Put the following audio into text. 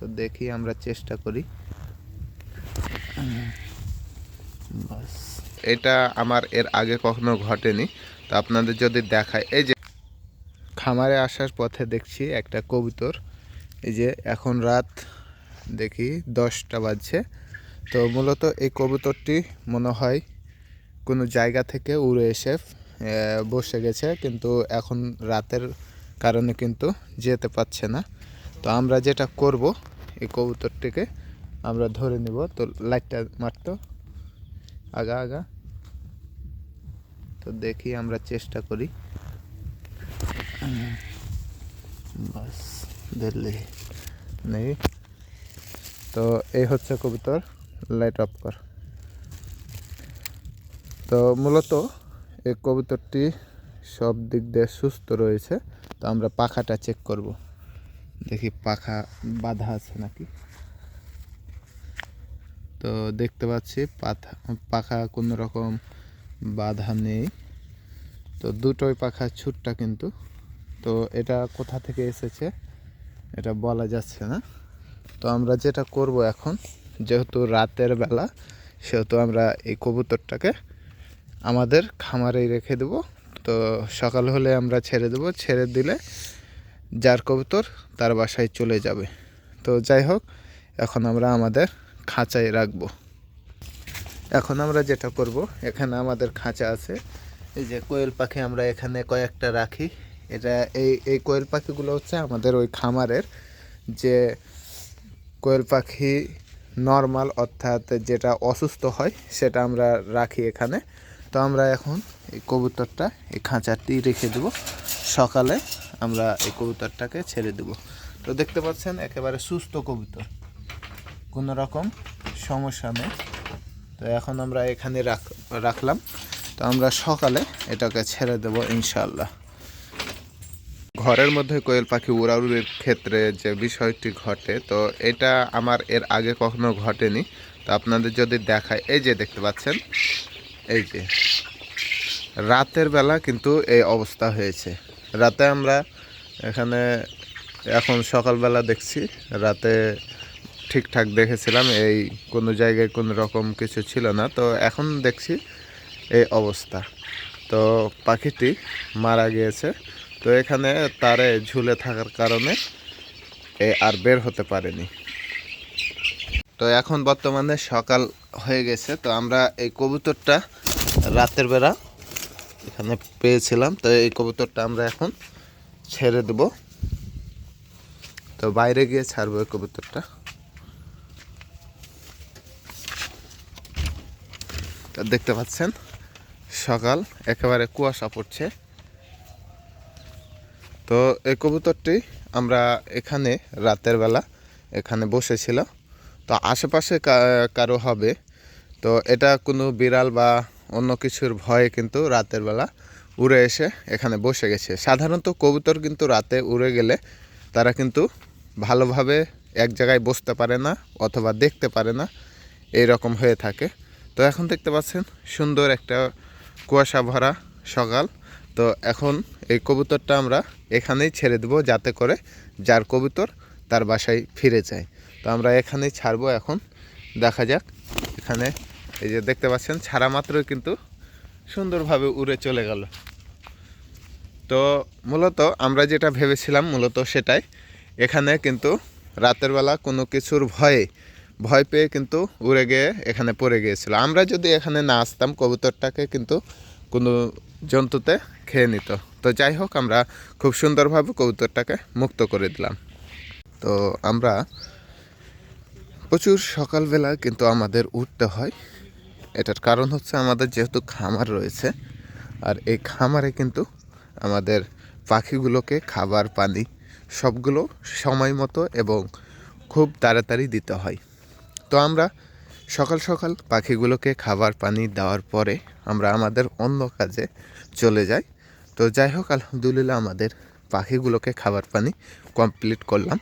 তো দেখি আমরা চেষ্টা করি। এটা আমার এর আগে কখনো ঘটেনি। তো আপনাদের যদি দেখায়, এই যে খামারে আসার পথে দেখছি একটা কবুতর। এই যে এখন রাত দেখি দশটা বাজছে। তো মূলত এই কবুতরটি মনে হয় কোনো জায়গা থেকে উড়ে এসে বসে গেছে। কিন্তু এখন রাতের কারণে কিন্তু যেতে পারছে না। তো আমরা যেটা করব এই কবুতরটিকে আমরা ধরে নিব। তো লাইটটা মারতো। আগা আগা। তো দেখি আমরা চেষ্টা করি। বাস, দিল্লি নেই। তো এই হচ্ছে কবুতর, লাইট অফ কর। তো মূলত এই কবুতরটি সব দিক দিয়ে সুস্থ রয়েছে। তো আমরা পাখাটা চেক করব। দেখি পাখা বাঁধা আছে নাকি? তো দেখতে পাচ্ছি পাথা, পাখা কোনো রকম বাধা নেই। তো দুটোই পাখা ছুটটা কিন্তু। তো এটা কোথা থেকে এসেছে এটা বলা যাচ্ছে না। তো আমরা যেটা করব এখন, যেহেতু রাতের বেলা, সেহেতু আমরা এই কবুতরটাকে আমাদের খামারেই রেখে দেব। তো সকাল হলে আমরা ছেড়ে দেব। ছেড়ে দিলে যার কবুতর তার বাসায় চলে যাবে। তো যাই হোক, এখন আমরা আমাদের খাঁচায় রাখব। এখন আমরা যেটা করব, এখানে আমাদের খাঁচা আছে। এই যে কোয়েল পাখি আমরা এখানে কয়েকটা রাখি। এটা এই এই কোয়েল পাখিগুলো হচ্ছে আমাদের ওই খামারের যে কোয়েল পাখি নর্মাল অর্থাৎ যেটা অসুস্থ হয়, সেটা আমরা রাখি এখানে। তো আমরা এখন এই কবুতরটা এই খাঁচাটি রেখে দেব। সকালে আমরা এই কবুতরটাকে ছেড়ে দেব। তো দেখতে পাচ্ছেন, একেবারে সুস্থ কবুতর। কোনো রকম সমস্যা নেই। তো এখন আমরা এখানে রাখ, রাখলাম। তো আমরা সকালে এটাকে ছেড়ে দেব ইনশাল্লাহ ঘরের মধ্যে কোয়েল পাখি উড়াউড়ির ক্ষেত্রে যে বিষয়টি ঘটে, তো এটা আমার এর আগে কখনো ঘটেনি। তো আপনাদের যদি দেখায়, এই যে দেখতে পাচ্ছেন, এই যে। রাতের বেলা কিন্তু এই অবস্থা হয়েছে। রাতে আমরা এখানে এখন সকালবেলা দেখছি, রাতে ঠিকঠাক দেখেছিলাম, এই কোনো জায়গায় কোনো রকম কিছু ছিল না। তো এখন দেখছি এই অবস্থা। তো পাখিটি মারা গিয়েছে। তো এখানে তারে ঝুলে থাকার কারণে এ আর বের হতে পারেনি। তো এখন বর্তমানে সকাল হয়ে গেছে। তো আমরা এই কবুতরটা রাতের বেলা এখানে পেয়েছিলাম। তো এই কবুতরটা আমরা এখন ছেড়ে দেব। তো বাইরে গিয়ে ছাড়বো এই কবুতরটা। দেখতে পাচ্ছেন, সকাল, একেবারে কুয়াশা পড়ছে। তো এই কবুতরটি আমরা এখানে রাতের বেলা এখানে বসেছিলাম। তো আশেপাশে কারও হবে। তো এটা কোনো বিড়াল বা অন্য কিছুর ভয়ে কিন্তু রাতের বেলা উড়ে এসে এখানে বসে গেছে। সাধারণত কবুতর কিন্তু রাতে উড়ে গেলে তারা কিন্তু ভালোভাবে এক জায়গায় বসতে পারে না অথবা দেখতে পারে না। এই রকম হয়ে থাকে। তো এখন দেখতে পাচ্ছেন, সুন্দর একটা কুয়াশা ভরা সকাল। তো এখন এই কবুতরটা আমরা এখানেই ছেড়ে দেবো যাতে করে যার কবুতর তার বাসায় ফিরে যায়। তো আমরা এখানেই ছাড়বো এখন। দেখা যাক, এখানে এই যে দেখতে পাচ্ছেন, ছাড়া মাত্রই কিন্তু সুন্দরভাবে উড়ে চলে গেল। তো মূলত আমরা যেটা ভেবেছিলাম, মূলত সেটাই। এখানে কিন্তু রাতের বেলা কোনো কিছুর ভয়ে, ভয় পেয়ে কিন্তু উড়ে গিয়ে এখানে পড়ে গিয়েছিল। আমরা যদি এখানে না আসতাম, কবুতরটাকে কিন্তু কোনো জন্তুতে খেয়ে নিত। তো যাই হোক, আমরা খুব সুন্দরভাবে কবুতরটাকে মুক্ত করে দিলাম। তো আমরা প্রচুর সকালবেলা কিন্তু আমাদের উঠতে হয়। এটার কারণ হচ্ছে আমাদের যেহেতু খামার রয়েছে, আর এই খামারে কিন্তু আমাদের পাখিগুলোকে খাবার, পানি সবগুলো সময় মতো এবং খুব তাড়াতাড়ি দিতে হয়। তো আমরা সকাল সকাল পাখিগুলোকে খাবার, পানি দেওয়ার পরে আমরা আমাদের অন্য কাজে চলে যাই। তো যাই হোক, আলহামদুলিল্লাহ আমাদের পাখিগুলোকে খাবার, পানি কমপ্লিট করলাম।